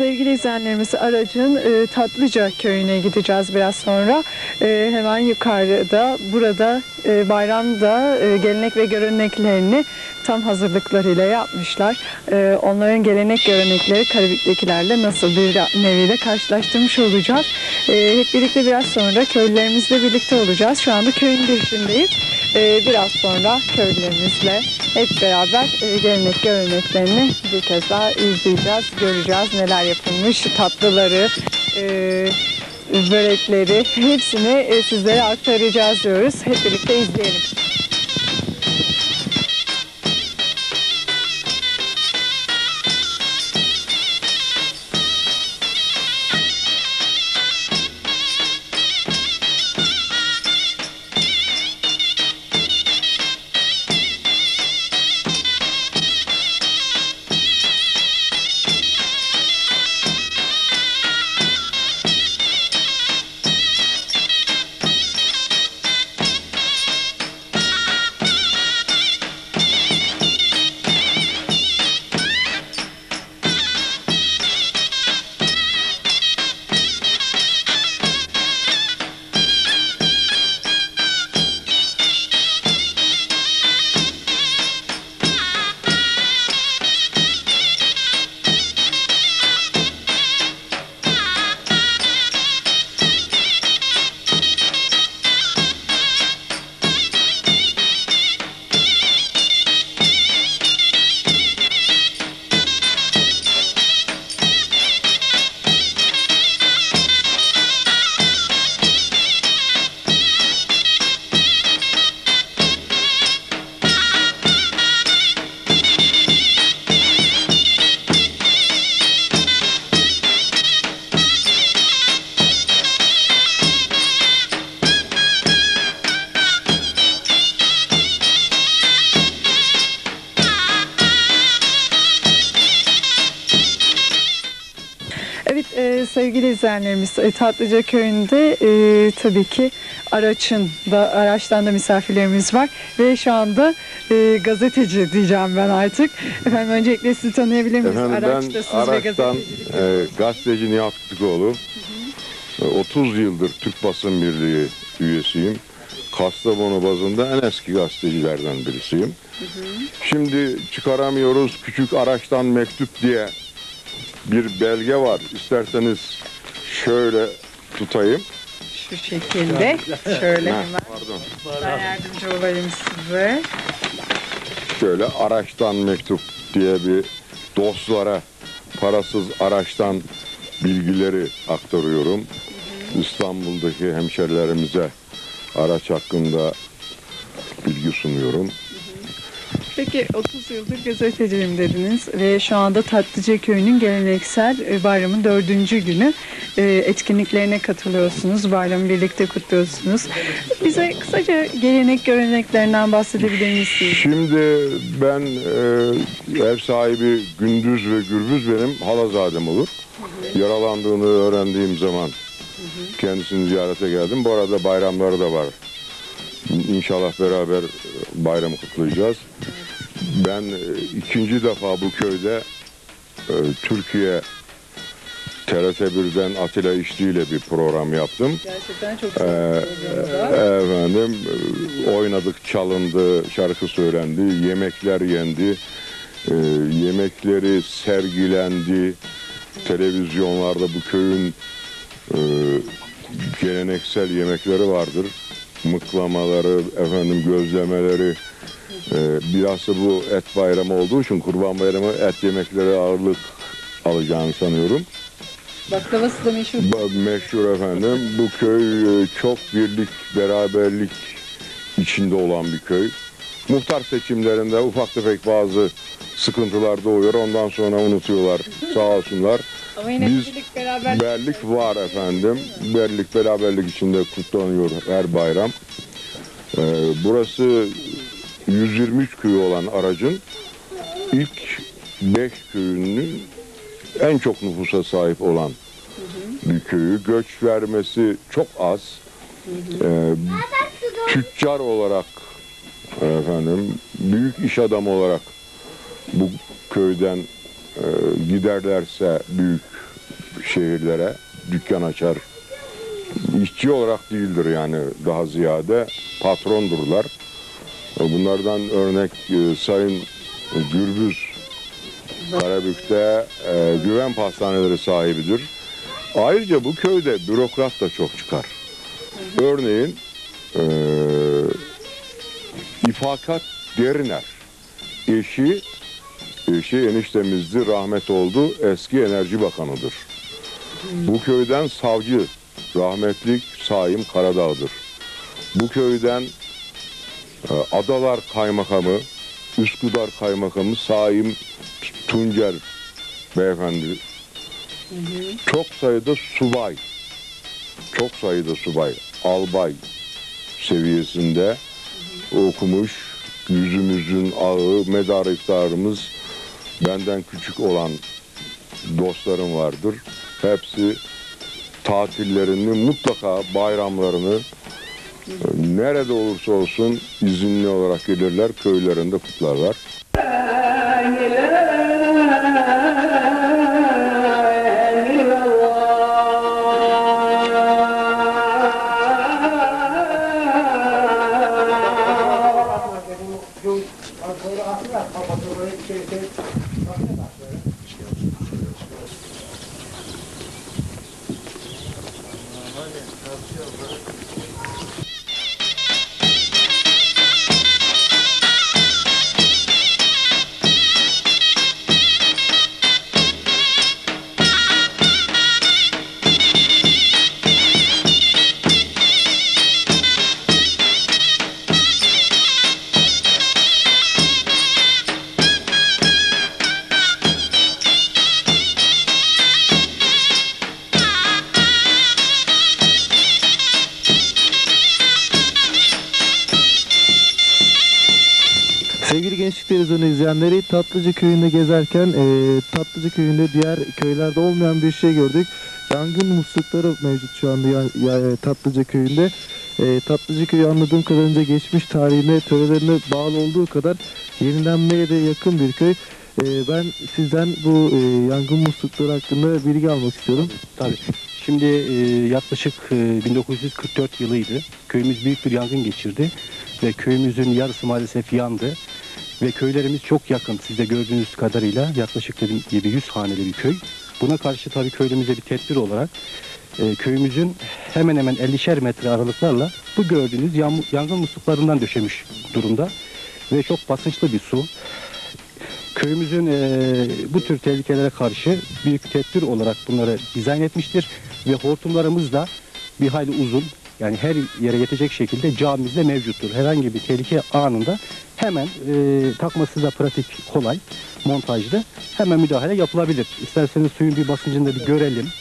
sevgili izleyenlerimiz aracın e, Tatlıca köyüne gideceğiz biraz sonra. E, hemen yukarıda burada e, bayramda e, gelenek ve göreneklerini tam hazırlıklarıyla yapmışlar. E, onların gelenek görenekleri Karabük'tekilerle nasıl bir neviyle karşılaştırmış olacağız. E, hep birlikte biraz sonra köylülerimizle birlikte olacağız. Şu anda köyün girişindeyiz. E, biraz sonra köylülerimizle hep beraber e, gelenek göreneklerini bir kez daha izleyeceğiz, göreceğiz neler yapılmış, tatlıları, e, börekleri hepsini e, sizlere aktaracağız diyoruz. Hep birlikte izleyelim. Sevgili izleyenlerimiz e, Tatlıca köyünde e, tabii ki Araç'ın da Araç'tan da misafirlerimiz var ve şu anda e, gazeteci diyeceğim ben artık. Efendim öncelikle sizi tanıyabilir miyiz? Efendim ben Araç'tan e, gazeteci Nihat Kütükoğlu. E, 30 yıldır Türk Basın Birliği üyesiyim. Kastamonu bazında en eski gazetecilerden birisiyim. Şimdi çıkaramıyoruz küçük araçtan mektup diye bir belge var. İsterseniz şöyle tutayım. şu şekilde. Şöyle hemen pardon. ben yardımcı olayım size. Şöyle araçtan mektup diye bir dostlara parasız araçtan bilgileri aktarıyorum. İstanbul'daki hemşerilerimize araç hakkında bilgi sunuyorum. Peki 30 yıldır gazeteciyim dediniz ve şu anda Tatlıca Köyü'nün geleneksel e, bayramın dördüncü günü e, etkinliklerine katılıyorsunuz. Bayramı birlikte kutluyorsunuz. Bize kısaca gelenek göreneklerinden bahsedebilir misiniz? Şimdi ben e, ev sahibi Gündüz ve Gürbüz benim halazadem olur. Yaralandığını öğrendiğim zaman kendisini ziyarete geldim. Bu arada bayramları da var. İnşallah beraber bayramı kutlayacağız. Ben e, ikinci defa bu köyde e, Türkiye TRT 1'den Atilla İşçi ile bir program yaptım. Gerçekten çok Ee, güzel. Efendim e, oynadık, çalındı, şarkı söylendi, yemekler yendi, e, yemekleri sergilendi. Televizyonlarda bu köyün e, geleneksel yemekleri vardır. Mıklamaları, efendim gözlemeleri. E, biraz da bu et bayramı olduğu için kurban bayramı et yemekleri ağırlık alacağını sanıyorum. Baklavası da meşhur. Ba- Meşhur efendim. Bu köy e, çok birlik, beraberlik içinde olan bir köy. Muhtar seçimlerinde ufak tefek bazı sıkıntılar doğuyor. Ondan sonra unutuyorlar. Sağ olsunlar. Ama yine Biz- birlik beraber Berlik var efendim. Berlik, beraberlik içinde kutlanıyor her bayram. Ee, burası 123 köyü olan aracın ilk 5 köyünün en çok nüfusa sahip olan bir köyü. Göç vermesi çok az. Ee, tüccar olarak efendim büyük iş adamı olarak bu köyden e, giderlerse büyük şehirlere dükkan açar. İşçi olarak değildir yani daha ziyade patrondurlar. Bunlardan örnek e, Sayın Gürbüz Karabük'te e, güven pastaneleri sahibidir. Ayrıca bu köyde bürokrat da çok çıkar. Örneğin e, İfakat Deriner eşi eşi eniştemizdi rahmet oldu eski enerji bakanıdır. Bu köyden savcı rahmetlik Saim Karadağ'dır. Bu köyden e, Adalar Kaymakamı, Üsküdar Kaymakamı Saim Tuncer beyefendi. Çok sayıda subay, çok sayıda subay, albay seviyesinde okumuş, yüzümüzün ağı, medar iftarımız benden küçük olan dostlarım vardır. Hepsi tatillerini mutlaka bayramlarını nerede olursa olsun izinli olarak gelirler köylerinde kutlarlar. Sevgili Gençlik Televizyonu izleyenleri Tatlıcı Köyü'nde gezerken e, Tatlıcı Köyü'nde diğer köylerde olmayan bir şey gördük. Yangın muslukları mevcut şu anda ya, ya- Tatlıcı Köyü'nde. E, Tatlıcı Köyü anladığım kadarıyla geçmiş tarihine, törelerine bağlı olduğu kadar yenilenmeye de yakın bir köy. E, ben sizden bu e, yangın muslukları hakkında bilgi almak istiyorum. Tabii. Şimdi e, yaklaşık e, 1944 yılıydı. Köyümüz büyük bir yangın geçirdi ve köyümüzün yarısı maalesef yandı. Ve köylerimiz çok yakın. Siz de gördüğünüz kadarıyla yaklaşık dediğim gibi 100 haneli bir köy. Buna karşı tabii köyümüze bir tedbir olarak e, köyümüzün hemen hemen 50'şer metre aralıklarla bu gördüğünüz yan- yangın musluklarından döşemiş durumda. Ve çok basınçlı bir su. Köyümüzün eee, bu tür tehlikelere karşı büyük tedbir olarak bunları dizayn etmiştir ve hortumlarımız da bir hayli uzun yani her yere yetecek şekilde camimizde mevcuttur. Herhangi bir tehlike anında hemen eee, takması da pratik kolay montajlı hemen müdahale yapılabilir. İsterseniz suyun bir basıncını da bir görelim.